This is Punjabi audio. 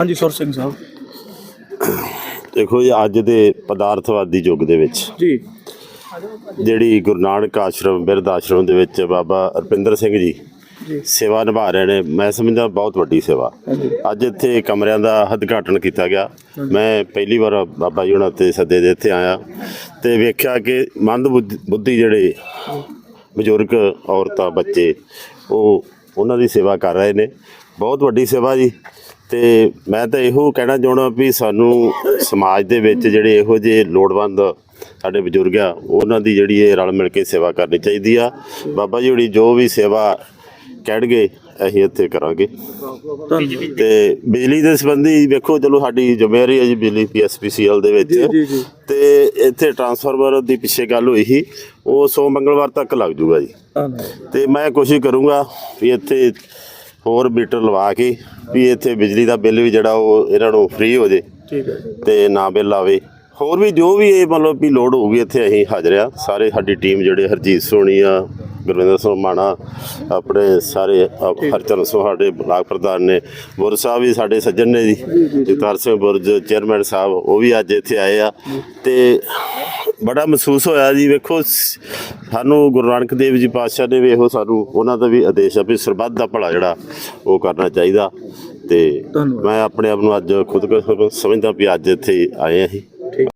ਹਾਂਜੀ ਸੁਰ ਸਿੰਘ ਸਾਹਿਬ। ਦੇਖੋ ਜੀ ਅੱਜ ਦੇ ਪਦਾਰਥਵਾਦੀ ਯੁੱਗ ਦੇ ਵਿੱਚ ਜੀ। ਜਿਹੜੀ ਗੁਰੂ ਨਾਨਕ ਆਸ਼ਰਮ ਬਿਰਧ ਆਸ਼ਰਮ ਦੇ ਵਿੱਚ ਬਾਬਾ ਰਪਿੰਦਰ ਸਿੰਘ ਜੀ ਸੇਵਾ ਨਿਭਾ ਰਹੇ ਨੇ। ਮੈਂ ਸਮਝਦਾ ਬਹੁਤ ਵੱਡੀ ਸੇਵਾ। ਅੱਜ ਇੱਥੇ ਕਮਰਿਆਂ ਦਾ ਉਦਘਾਟਨ ਕੀਤਾ ਗਿਆ। ਮੈਂ ਪਹਿਲੀ ਵਾਰ ਬਾਬਾ ਜੀ ਉਹਨਾਂ ਤੇ ਸੱਦੇ ਦੇ ਇੱਥੇ ਆਇਆ ਤੇ ਵੇਖਿਆ ਕਿ ਮੰਦ ਬੁੱਧੀ ਜਿਹੜੇ ਬਜ਼ੁਰਗ ਔਰਤਾਂ ਬੱਚੇ ਉਹ ਉਹਨਾਂ ਦੀ ਸੇਵਾ ਕਰ ਰਹੇ ਨੇ। ਬਹੁਤ ਵੱਡੀ ਸੇਵਾ ਜੀ। ਤੇ ਮੈਂ ਤਾਂ ਇਹੋ ਕਹਿਣਾ ਚਾਹੁੰਦਾ ਵੀ ਸਾਨੂੰ ਸਮਾਜ ਦੇ ਵਿੱਚ ਜਿਹੜੇ ਇਹੋ ਜਿਹੇ ਲੋੜਵੰਦ ਸਾਡੇ ਬਜ਼ੁਰਗ ਆ ਉਹਨਾਂ ਦੀ ਜਿਹੜੀ ਇਹ ਰਲ ਮਿਲ ਕੇ ਸੇਵਾ ਕਰਨੀ ਚਾਹੀਦੀ ਆ। ਬਾਬਾ ਜੀ ਹੁਣੀ ਜੋ ਵੀ ਸੇਵਾ ਕਹਿਣਗੇ ਅਸੀਂ ਇੱਥੇ ਕਰਾਂਗੇ। ਤੇ ਬਿਜਲੀ ਦੇ ਸੰਬੰਧੀ ਵੇਖੋ ਚਲੋ ਸਾਡੀ ਜ਼ਿੰਮੇਵਾਰੀ ਹੈ ਜੀ ਬਿਜਲੀ ਪੀਐਸਪੀਸੀਐਲ ਦੇ ਵਿੱਚ। ਤੇ ਇੱਥੇ ਟਰਾਂਸਫਾਰਮਰ ਦੀ ਪਿੱਛੇ ਗੱਲ ਹੋਈ ਸੀ ਉਹ ਸੋ ਮੰਗਲਵਾਰ ਤੱਕ ਲੱਗ ਜੂਗਾ ਜੀ। ਤੇ ਮੈਂ ਕੋਸ਼ਿਸ਼ ਕਰੂੰਗਾ ਵੀ ਇੱਥੇ ਹੋਰ ਮੀਟਰ ਲਵਾ ਕੇ ਵੀ ਇੱਥੇ ਬਿਜਲੀ ਦਾ ਬਿੱਲ ਵੀ ਜਿਹੜਾ ਉਹ ਇਹਨਾਂ ਨੂੰ ਫ੍ਰੀ ਹੋ ਜੇ ਠੀਕ ਹੈ ਤੇ ਨਾ ਬਿੱਲ ਆਵੇ। ਹੋਰ ਵੀ ਜੋ ਵੀ ਇਹ ਮਤਲਬ ਵੀ ਲੋਡ ਹੋਊਗੀ ਇੱਥੇ ਅਸੀਂ ਹਾਜ਼ਰ ਆ ਸਾਰੇ ਸਾਡੀ ਟੀਮ ਜਿਹੜੇ ਹਰਜੀਤ ਸੋਣੀ ਆ ਗੁਰਵਿੰਦਰ ਸਿੰਘ ਮਾਣਾ ਆਪਣੇ ਸਾਰੇ ਹਰਚਰਨ ਸਿੰਘ ਸਾਡੇ ਬਲਾਕ ਪ੍ਰਧਾਨ ਨੇ ਬੁਰ ਸਾਹਿਬ ਵੀ ਸਾਡੇ ਸੱਜਣ ਨੇ ਜੀ ਜਗਤਾਰ ਸਿੰਘ ਬੁਰਜ ਚੇਅਰਮੈਨ ਸਾਹਿਬ ਉਹ ਵੀ ਅੱਜ ਇੱਥੇ ਆਏ ਆ। ਤੇ ਬੜਾ ਮਹਿਸੂਸ ਹੋਇਆ ਜੀ। ਵੇਖੋ ਸਾਨੂੰ ਗੁਰੂ ਨਾਨਕ ਦੇਵ ਜੀ ਪਾਤਸ਼ਾਹ ਨੇ ਵੀ ਇਹੋ ਸਾਨੂੰ ਉਹਨਾਂ ਦਾ ਵੀ ਆਦੇਸ਼ ਆ ਵੀ ਸਰਬੱਤ ਦਾ ਭਲਾ ਜਿਹੜਾ ਉਹ ਕਰਨਾ ਚਾਹੀਦਾ। ਤੇ। ਮੈਂ ਆਪਣੇ ਆਪ ਨੂੰ ਅੱਜ ਖੁਦ ਕੁ ਸਮਝਦਾ ਵੀ ਅੱਜ ਇੱਥੇ ਆਏ ਅਸੀਂ।